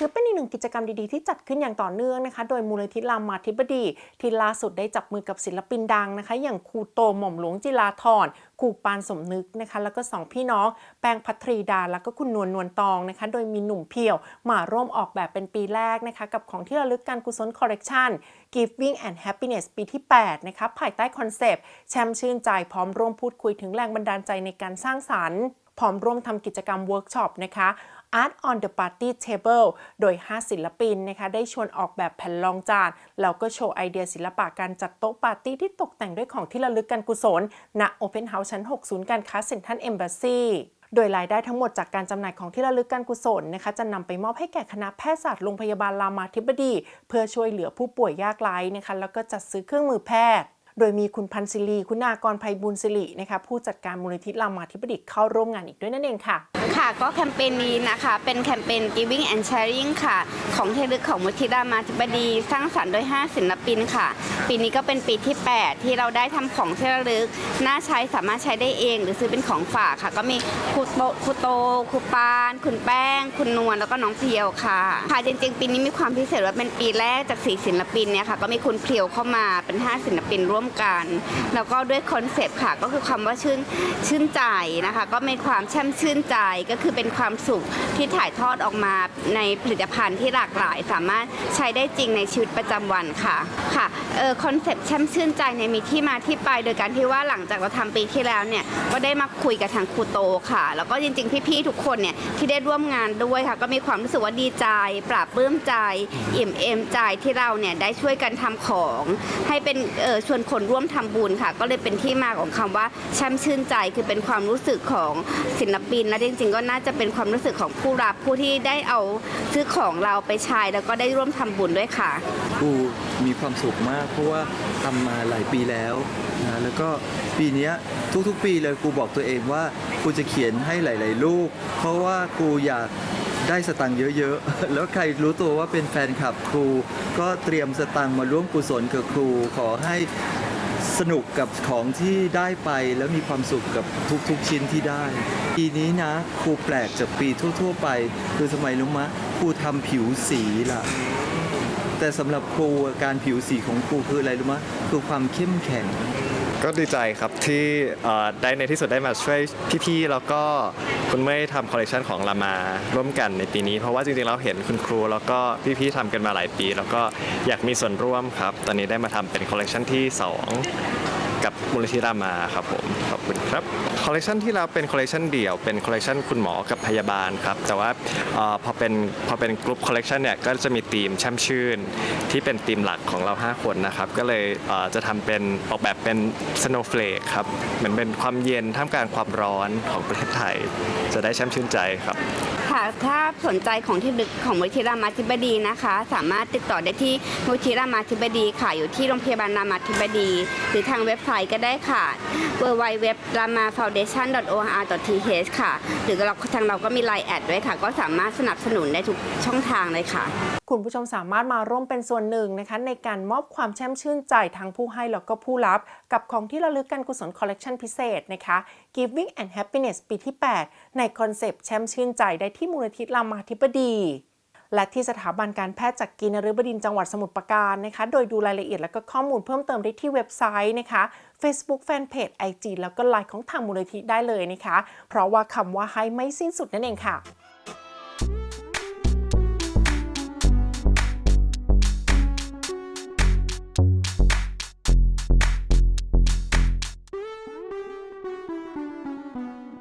ถือเป็นอีกิจกรรมดีๆที่จัดขึ้นอย่างต่อเนื่องนะคะ โดยมูลนิธิรามาธิบดี ที่ล่าสุดได้จับมือกับศิลปินดังนะคะ อย่างครูโตหม่อมหลวงจิราธรครูปานสมนึกนะคะ แล้วก็สองพี่น้อง แปงพัทรีดา แล้วก็คุณนวลนวลตองนะคะ โดยมีหนุ่มเพียว มาร่วมออกแบบเป็นปีแรกนะคะ กับของที่ระลึกการกุศลคอลเลกชัน Giving and Happiness ปีที่ 8 นะคะ ภายใต้คอนเซปต์แชมชื่นใจพร้อมร่วมพูดคุยถึงแรงบันดาลใจในการสร้างสรรค์ พร้อมร่วมทำกิจกรรมเวิร์กช็อปนะคะ Art on the Party Table โดย 5 ศิลปินนะคะ ได้ชวนออกแบบแผ่นรองจาน แล้วก็โชว์ไอเดียศิลปะการจัดโต๊ะปาร์ตี้ที่ตกแต่งด้วยของที่ระลึกการกุศล ณ Open House ชั้น 6 ศูนย์การค้าเซ็นทรัลเอมบ s ซีโดยรายได้ทั้งหมดจากการจำหน่ายของที่ระลึกการกุศลนะคะ จะนำไปมอบให้แก่คณะแพทยศาสตร์โรงพยาบาลรามาธิบดี เพื่อช่วยเหลือผู้ป่วยยากไร้นะคะ แล้วก็จัดซื้อเครื่องมือแพทย์ โดยมีคุณพันศิรีคุณากรภัยบุญศิรินะคะผู้จัดการมูลนิธิรามาธิบดีเข้าร่วมงานอีกด้วยนั่นเองค่ะ ค่ะ ก็แคมเปญนี้นะคะ เป็นแคมเปญ Giving and Sharing ค่ะ ของที่ระลึกของมุทิรามาธิบดี สร้างสรรค์โดย 5 ศิลปินค่ะ ปีนี้ก็เป็นปีที่ 8 ที่เราได้ทำของที่ระลึก น่าใช้สามารถใช้ได้เอง หรือซื้อเป็นของฝากค่ะ ก็มีครูโตครูโตครูปาน คุณแป้ง คุณนวลแล้วก็น้องเพียวค่ะค่ะจริงๆ ปีนี้มีความพิเศษว่าเป็นปีแรกจากสี่ศิลปินเนี่ยค่ะ ก็มีคุณเพียวเข้ามาเป็น 5 ศิลปินร่วมกัน แล้วก็ด้วยคอนเซปต์ค่ะ ก็คือคำว่าชื่นชื่นใจนะคะ ก็มีความแช่มชื่นใจก็คือเป็นความสุขที่ถ่ายทอดออกมาในผลิตภัณฑ์ที่หลากหลาย สามารถใช้ได้จริงในชีวิตประจำวันค่ะค่ะเออคอนเซปต์แช่มชื่นใจเนี่ยมีที่มาที่ไปโดยการที่ว่าหลังจากเราทำปีที่แล้วเนี่ยก็ได้มาคุยกับทางครูโตค่ะ แล้วก็จริง ๆ พี่ๆทุกคนเนี่ยที่ได้ร่วมงานด้วยค่ะ ก็มีความรู้สึกว่าดีใจ ปราบปลื้มใจ อิ่มเอมใจที่เราเนี่ยได้ช่วยกันทำของ ให้เป็นเออชวนคนร่วมทำบุญค่ะ ก็เลยเป็นที่มาของคำว่าแช่มชื่นใจคือเป็นความรู้สึกของศิลปินและจริงๆก็็น่าจะเป็นความรู้สึกของผู้รับผู้ที่ได้เอาซื้อของเราไปใช้แล้วก็ได้ร่วมทำบุญด้วยค่ะกูมีความสุขมาก เพราะว่าทำมาหลายปีแล้วนะแล้วก็ปีนี้ทุกๆ ปีเลยกูบอกตัวเองว่ากูจะเขียนให้หลาย ๆ ลูก เพราะว่ากูอยากได้สตังค์เยอะๆ แล้วใครรู้ตัวว่าเป็นแฟนคลับครู ก็เตรียมสตังค์มาร่วมกุศลกับครู ขอให้ สนุกกับของที่ได้ไปแล้วมีความสุขกับทุกๆชิ้นที่ได้ ปีนี้นะครูแปลกจากปีทั่ว ๆ ไป คือสมัยรู้มะครูทำผิวสีล่ะ แต่สำหรับครูการผิวสีของครูคืออะไรรู้มะคือความเข้มแข็ง ก็ดีใจครับที่ได้ในที่สุดได้มาช่วยพี่ๆแล้วก็คุณไม่ทำคอลเลกชันของรามาร่วมกันในปีนี้ เพราะว่าจริงๆเราเห็นคุณครู แล้วก็พี่ๆทำกันมาหลายปี แล้วก็อยากมีส่วนร่วมครับ ตอนนี้ได้มาทำเป็นคอลเลกชันที่ 2 มูลนิธิรามาครับผมขอบคุณครับคอลเลกชันที่เราเป็นคอลเลกชันเดี่ยวเป็นคอลเลกชันคุณหมอกับพยาบาลครับแต่ว่าออพอเป็นพอเป็นกลุ่มคอลเลกชันเนี่ยก็จะมีธีมแช่มชื่น ที่เป็นธีมหลักของเรา 5 คนนะครับก็เลยเจะทำเป็นออกแบบเป็น snowflake ครับเหมือนเป็นความเย็นท่ามกลางความร้อนของประเทศไทย จะได้แช่มชื่นใจครับค่ะถ้าสนใจของที่ลึกของมูลที่รามาธิบดีนะคะ สามารถติดต่อได้ที่มูลที่รามาธิบดีค่ะอยู่ที่โรงพยาบาลรามาธิบดี หรือทางเว็บไซต์ก็ได้ได้ค่ะ w w w r a m a f o u n d a t i o n o r t h ค่ะ หรือเราทางเราก็มีไลน์แอดด้วยค่ะ ก็สามารถสนับสนุนได้ทุกช่องทางเลยค่ะ คุณผู้ชมสามารถมาร่วมเป็นส่วนหนึ่งนะคะ ในการมอบความแช่มชื่นใจทั้งผู้ให้แล้วก็ผู้รับ กับของที่ระลึกการกุศลคอลเลกชันพิเศษนะคะ Giving and Happiness ปีที่ 8 ในคอนเซปต์แช่มชื่นใจได้ที่มูลนิธิรามาธิบดีและที่สถาบันการแพทย์จากกีนฤบดินจังหวัดสมุทรปราการนะคะ โดยดูรายละเอียดและก็ข้อมูลเพิ่มเติมได้ที่เว็บไซต์นะคะ Facebook Fanpage IG แล้วก็ไลน์ของทางมูลนิธิได้เลยนะคะ เพราะว่าคำว่าให้ไม่สิ้นสุดนั่นเองค่ะ